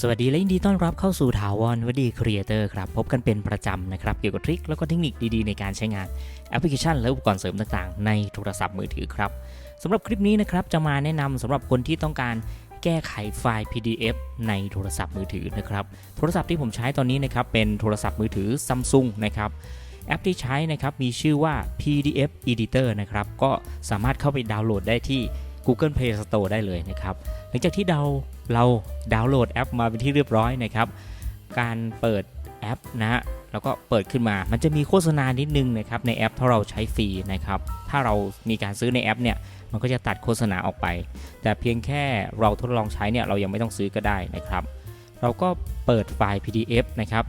สวัสดีและยินดีต้อนรับเข้าสู่ถาวรวดีครีเอเตอร์ครับพบกันเป็นประจำนะครับเกี่ยวกับทริคแล้วก็เทคนิคดีๆในการใช้งานแอปพลิเคชัน และอุปกรณ์เสริมต่างๆ ในโทรศัพท์มือถือครับสำหรับคลิปนี้นะครับจะมาแนะนำสำหรับคนที่ต้องการแก้ไขไฟล์ PDF ในโทรศัพท์มือถือนะครับโทรศัพท์ที่ผมใช้ตอนนี้นะครับเป็นโทรศัพท์มือถือ Samsung นะครับแอปที่ใช้นะครับมีชื่อว่า PDF Editor นะครับก็สามารถเข้าไปดาวน์โหลดได้ที่ Google Play Store ได้เลยนะครับหลังจากที่เรา เราดาวน์โหลดแอปมาเป็นที่เรียบร้อยนะครับ การเปิดแอปนะฮะแล้วก็เปิดขึ้นมา มันจะมีโฆษณานิดนึงนะครับในแอปถ้าเราใช้ฟรีนะครับ ถ้าเรามีการซื้อในแอปเนี่ยมันก็จะตัดโฆษณาออกไป แต่เพียงแค่เราทดลองใช้เนี่ยเรายังไม่ต้องซื้อก็ได้นะครับ เราก็เปิดไฟล์ PDF นะครับ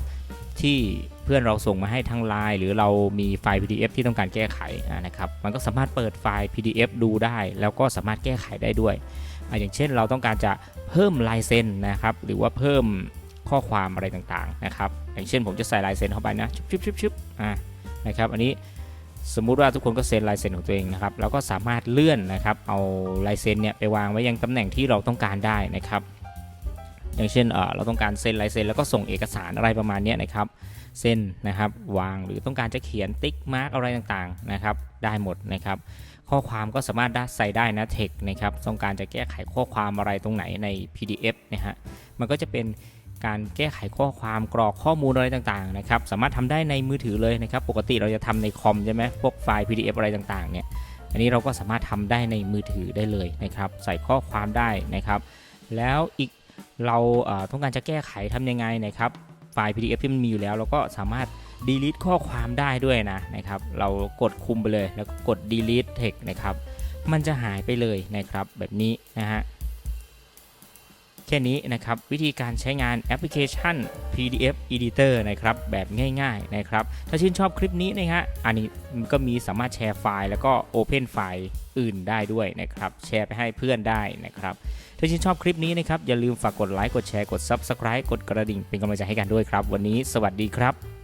ที่เพื่อนเราส่งมาให้ทางไลน์หรือเรามีไฟล์ PDF ที่ต้องการแก้ไขนะครับมันก็สามารถเปิดไฟล์ PDF ดูได้ แล้วก็สามารถแก้ไขได้ด้วยอ่าอย่างเช่นเราต้องการจะเพิ่มลายเซ็นนะครับหรือว่าเพิ่มข้อความอะไรต่างๆนะครับอย่างเช่นผมจะใส่ลายเซ็นเข้าไปนะชุบชุบชุบชุบอ่านะครับอันนี้สมมุติว่าทุกคนก็เซ็นลายเซ็นของตัวเองนะครับเราก็สามารถเลื่อนนะครับเอาลายเซ็นเนี่ยไปวางไว้ยังตำแหน่งที่เราต้องการได้นะครับ อย่างเช่นเออเราต้องการเซ็นลายเซ็นแล้วก็ส่งเอกสารอะไรประมาณนี้นะครับเส้นนะครับวางหรือต้องการจะเขียนติ๊กมาร์กอะไรต่างๆนะครับได้หมดนะครับข้อความก็สามารถได้ใส่ได้นะเทคนะครับต้องการจะแก้ไขข้อความอะไรตรงไหนใน PDF นะฮะมันก็จะเป็นการแก้ไขข้อความกรอกข้อมูลอะไรต่างๆนะครับสามารถทำได้ในมือถือเลยนะครับปกติเราจะทำในคอมใช่ไหมพวกไฟล์ PDF อะไรต่างๆเนี่ยอันนี้เราก็สามารถทำได้ในมือถือได้เลยนะครับใส่ข้อความได้นะครับแล้วอีก เราต้องการจะแก้ไขทำยังไงนะครับไฟล์ PDF ที่มันมีอยู่แล้ว เราก็สามารถ delete ข้อความได้ด้วยนะนะครับ เรากดคุมไปเลยแล้วก็กด delete text นะครับ มันจะหายไปเลยนะครับแบบนี้นะฮะ แค่นี้นะครับวิธีการใช้งานแอปพลิเคชัน PDF Editor นะครับแบบง่ายๆนะครับถ้าชื่นชอบคลิปนี้นะฮะอันนี้ก็มีสามารถแชร์ไฟล์ แล้วก็ Open ไฟล์อื่นได้ด้วยนะครับแชร์ไปให้เพื่อนได้นะครับถ้าชื่นชอบคลิปนี้นะครับอย่าลืมฝากกดไลค์กดแชร์กด Subscribe กดกระดิ่งเป็นกำลังใจให้กันด้วยครับ วันนี้สวัสดีครับ